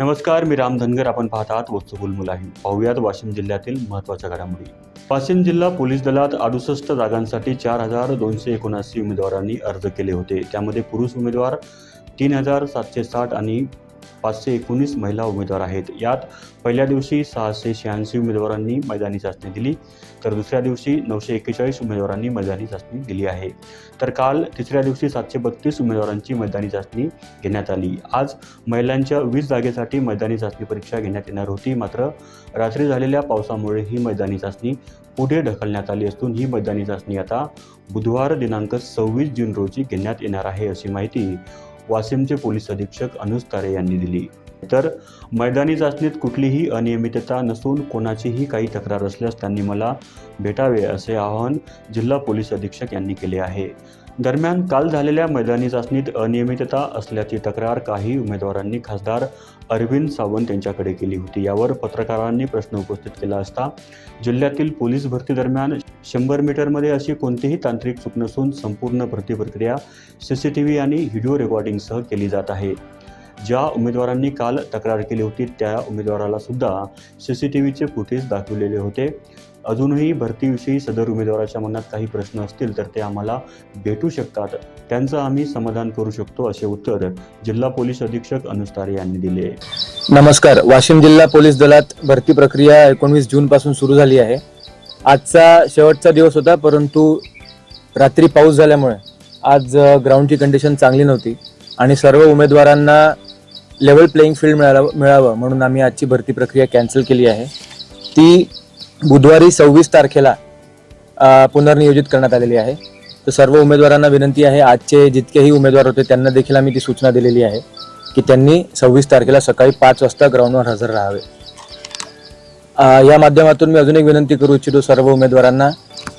नमस्कार मी राम धनगर. आपण पाहत आहात वस्तुकुल मुलाही. पाहुयात वाशिम जिल्ह्यातील महत्त्वाच्या घडामोडी. वाशिम जिल्हा पोलीस दलात अडुसष्ट जागांसाठी चार हजार दोनशे एकोणऐंशी उमेदवारांनी अर्ज केले होते. त्यामध्ये पुरुष उमेदवार तीन हजार सातशे साठ आणि पाचशे एकोणीस महिला उमेदवार आहेत. यात पहिल्या दिवशी सहाशे शहाऐंशी उमेदवारांनी मैदानी चाचणी दिली तर दुसऱ्या दिवशी नऊशे एक्केचाळीस उमेदवारांनी मैदानी चाचणी दिली आहे. तर काल तिसऱ्या दिवशी सातशे बत्तीस उमेदवारांची मैदानी चाचणी घेण्यात आली. आज महिलांच्या वीस जागेसाठी मैदानी चाचणी परीक्षा घेण्यात येणार होती. मात्र रात्री झालेल्या पावसामुळे ही मैदानी चाचणी पुढे ढकलण्यात आली असून ही मैदानी चाचणी आता बुधवार दिनांक सव्वीस जून रोजी घेण्यात येणार आहे अशी माहिती वाशिमचे पोलीस अधीक्षक अनुज तारे यांनी दिली. तर मैदानी चाचणीत कुठलीही अनियमितता नसून कोणाचीही काही तक्रार असल्यास त्यांनी मला भेटावे असे आवाहन जिल्हा पोलीस अधीक्षक यांनी केले आहे. दरम्यान काल झालेल्या मैदानी चाचणीत अनियमितता असल्याची तक्रार काही उमेदवारांनी खासदार अरविंद सावंत यांच्याकडे केली होती. यावर पत्रकारांनी प्रश्न उपस्थित केला असता जिल्ह्यातील पोलीस भरती दरम्यान शंभर मीटरमध्ये अशी कोणतीही तांत्रिक चूक नसून संपूर्ण भरती प्रक्रिया सी सी टी व्ही आणि व्हिडिओ रेकॉर्डिंगसह केली जात आहे. ज्या उमेदवारांनी काल तक्रार केली होती त्या उमेदवाराला सुद्धा सी सी टी व्हीचे फुटेज दाखवलेले होते. अजूनही भरतीविषयी सदर उमेदवाराच्या मनात काही प्रश्न असतील तर ते आम्हाला भेटू शकतात. त्यांचं आम्ही समाधान करू शकतो असे उत्तर जिल्हा पोलीस अधीक्षक अनुस्तारे यांनी दिले. नमस्कार. वाशिम जिल्हा पोलीस दलात भरती प्रक्रिया एकोणवीस जून पासून सुरू झाली आहे. आजचा शेवटचा दिवस होता परंतु रात्री पाऊस झाल्यामुळे आज ग्राउंडची कंडिशन चांगली नव्हती आणि सर्व उमेदवारांना लेवल प्लेईंग फील्ड मिळावं मिळावं म्हणून आम्ही आजची भरती प्रक्रिया कॅन्सल केली आहे. ती बुधवारी सव्वीस तारखेला पुनर्नियोजित करण्यात आलेली आहे. तर सर्व उमेदवारांना विनंती आहे आजचे जितकेही उमेदवार होते त्यांना देखील आम्ही ती सूचना दिलेली आहे की त्यांनी सव्वीस तारखेला सकाळी पाच वाजता ग्राउंडवर हजर राहावे. या माध्यमातून मी अजून एक विनंती करू इच्छितो सर्व उमेदवारांना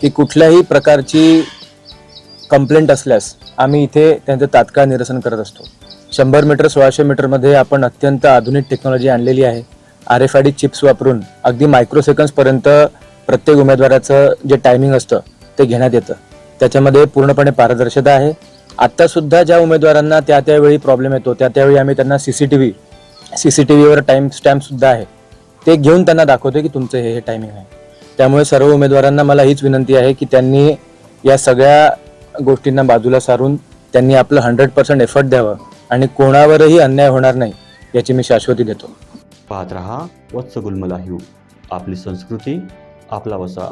की कुठल्याही प्रकारची कंप्लेंट असल्यास आम्ही इथे त्यांचं तात्काळ निरसन करत असतो. शंभर मीटर सोळाशे मीटरमध्ये आपण अत्यंत आधुनिक टेक्नॉलॉजी आणलेली आहे. R F I D chips वापरून अगदी मायक्रो सेकंड्सपर्यंत प्रत्येक उमेदवाराचं जे टायमिंग असतं ते घेण्यात येतं. त्याच्यामध्ये पूर्णपणे पारदर्शकता आहे. आत्तासुद्धा ज्या उमेदवारांना त्या त्यावेळी प्रॉब्लेम येतो त्या त्यावेळी आम्ही त्यांना C C T V C C T व्हीवर टाईम स्टॅम्पसुद्धा आहे. ते घेऊन त्यांना दाखवतो की तुमचं हे हे टायमिंग आहे. त्यामुळे सर्व उमेदवारांना मला हीच विनंती आहे की त्यांनी या सगळ्या गोष्टींना बाजूला सारून त्यांनी आपलं हंड्रेड पर्सेंट एफर्ट द्यावं. आणि कोणावरही अन्याय होणार नाही याची मी शाश्वती देतो. पाहत रहा वत्स गुलमला आपली संस्कृती आपला वसा.